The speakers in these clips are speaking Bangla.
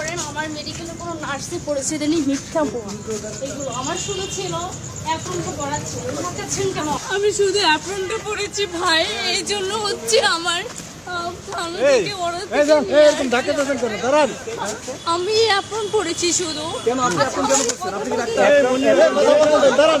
পারেন আমার মেডিকেলে কোনো নার্সে পড়েছে এটা মিথ্যা এগুলো আমার শুধু ছিল অ্যাপ্রনটা পড়া ছিল ঢাকাচ্ছেন কেন? আমি শুধু অ্যাপ্রনটা পড়েছি ভাই এই জন্য হচ্ছে আমার আমি অ্যাপ্রন পড়েছি শুধু। দাঁড়ান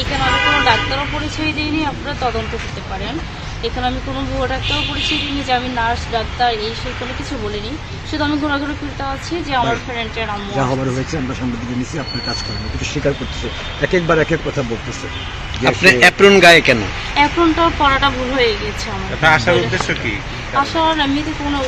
এখানে আমি কোনো ডাক্তারও পরিচয় দিইনি আপনারা তদন্ত করতে পারেন। এখানে আমি কোনো ভুয়ো ডাক্তারও পরিচয় দিইনি যে আমি নার্স ডাক্তার এই সেই কোনো কিছু বলিনি। শুধু আমি ঘোরাঘুরি ফিরতে আছি যে আমার ফ্রেন্ডের আম্মু যা হবার হয়েছে আমরা সাংবাদিক নিচ্ছি আপনার কাজ করেন কিন্তু স্বীকার করতেছে। এক একবার এক এক কথা বলতেছে। যে আপনি অ্যাপ্রন গায়ে কেন? এখনটা পড়াটা ভুল হয়ে গেছে আমার। আসার উদ্দেশ্য কি? আসার এমনিতে কোনো